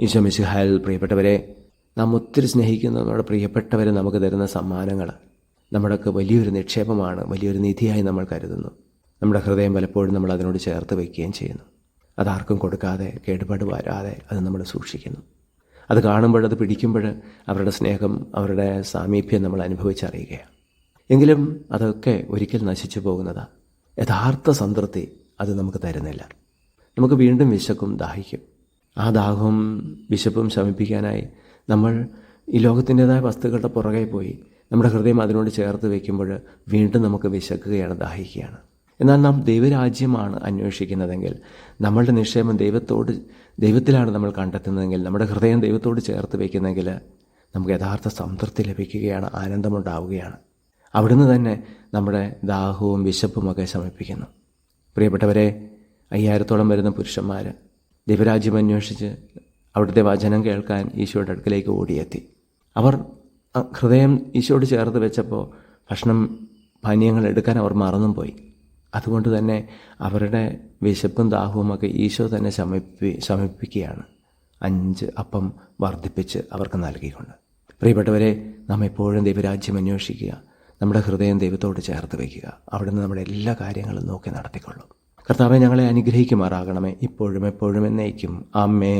ഈശോ മിശിഹാൽ പ്രിയപ്പെട്ടവരെ നാം ഒത്തിരി സ്നേഹിക്കുന്ന നമ്മുടെ പ്രിയപ്പെട്ടവരെ നമുക്ക് തരുന്ന സമ്മാനങ്ങൾ നമ്മുടെയൊക്കെ വലിയൊരു നിക്ഷേപമാണ് വലിയൊരു നിധിയായി നമ്മൾ കരുതുന്നു. നമ്മുടെ ഹൃദയം പലപ്പോഴും നമ്മൾ അതിനോട് ചേർത്ത് വയ്ക്കുകയും ചെയ്യുന്നു. അതാർക്കും കൊടുക്കാതെ കേടുപാട് വരാതെ അത് നമ്മൾ സൂക്ഷിക്കുന്നു. അത് കാണുമ്പോൾ അത് പിടിക്കുമ്പോൾ അവരുടെ സ്നേഹം അവരുടെ സാമീപ്യം നമ്മൾ അനുഭവിച്ചറിയുകയാണ്. എങ്കിലും അതൊക്കെ ഒരിക്കൽ നശിച്ചു പോകുന്നതാണ് യഥാർത്ഥ സംതൃപ്തി അത് നമുക്ക് തരുന്നില്ല. നമുക്ക് വീണ്ടും വിശക്കും ദാഹിക്കും. ആ ദാഹവും വിശപ്പും ശമിപ്പിക്കാനായി നമ്മൾ ഈ ലോകത്തിന്റെതായ വസ്തുക്കളുടെ പുറകെ പോയി നമ്മുടെ ഹൃദയം അതിനോട് ചേർത്ത് വയ്ക്കുമ്പോൾ വീണ്ടും നമുക്ക് വിശക്കുകയാണ് ദാഹിക്കുകയാണ്. എന്നാൽ നാം ദൈവരാജ്യമാണ് അന്വേഷിക്കുന്നതെങ്കിൽ നമ്മളുടെ നിക്ഷേപം ദൈവത്തോട് ദൈവത്തിലാണ് നമ്മൾ കണ്ടെത്തുന്നതെങ്കിൽ നമ്മുടെ ഹൃദയം ദൈവത്തോട് ചേർത്ത് വയ്ക്കുന്നെങ്കിൽ നമുക്ക് യഥാർത്ഥ സംതൃപ്തി ലഭിക്കുകയാണ് ആനന്ദമുണ്ടാവുകയാണ്. അവിടുന്ന് തന്നെ നമ്മുടെ ദാഹവും വിശപ്പുമൊക്കെ ശമിപ്പിക്കുന്നു. പ്രിയപ്പെട്ടവരെ അയ്യായിരത്തോളം വരുന്ന പുരുഷന്മാർ ദൈവരാജ്യം അന്വേഷിച്ച് അവിടുത്തെ വചനം കേൾക്കാൻ ഈശോയുടെ അടുക്കലേക്ക് ഓടിയെത്തി. അവർ ഹൃദയം ഈശോട് ചേർത്ത് വെച്ചപ്പോൾ ഭക്ഷണം പാനീയങ്ങൾ എടുക്കാൻ അവർ മറന്നും പോയി അതുകൊണ്ട് തന്നെ അവരുടെ വിശപ്പും ദാഹവുമൊക്കെ ഈശോ തന്നെ ശമിപ്പി ശമിപ്പിക്കുകയാണ് അഞ്ച് അപ്പം വർദ്ധിപ്പിച്ച് അവർക്ക് നൽകിക്കൊണ്ട്. പ്രിയപ്പെട്ടവരെ നാം എപ്പോഴും ദൈവരാജ്യം അന്വേഷിക്കുക. നമ്മുടെ ഹൃദയം ദൈവത്തോട് ചേർത്ത് വയ്ക്കുക. അവിടുന്ന് നമ്മുടെ എല്ലാ കാര്യങ്ങളും നോക്കി നടത്തിക്കൊള്ളും. കർത്താവെ ഞങ്ങളെ അനുഗ്രഹിക്കുമാറാകണമേ. ഇപ്പോഴും എപ്പോഴും എന്നേക്കും. ആമേ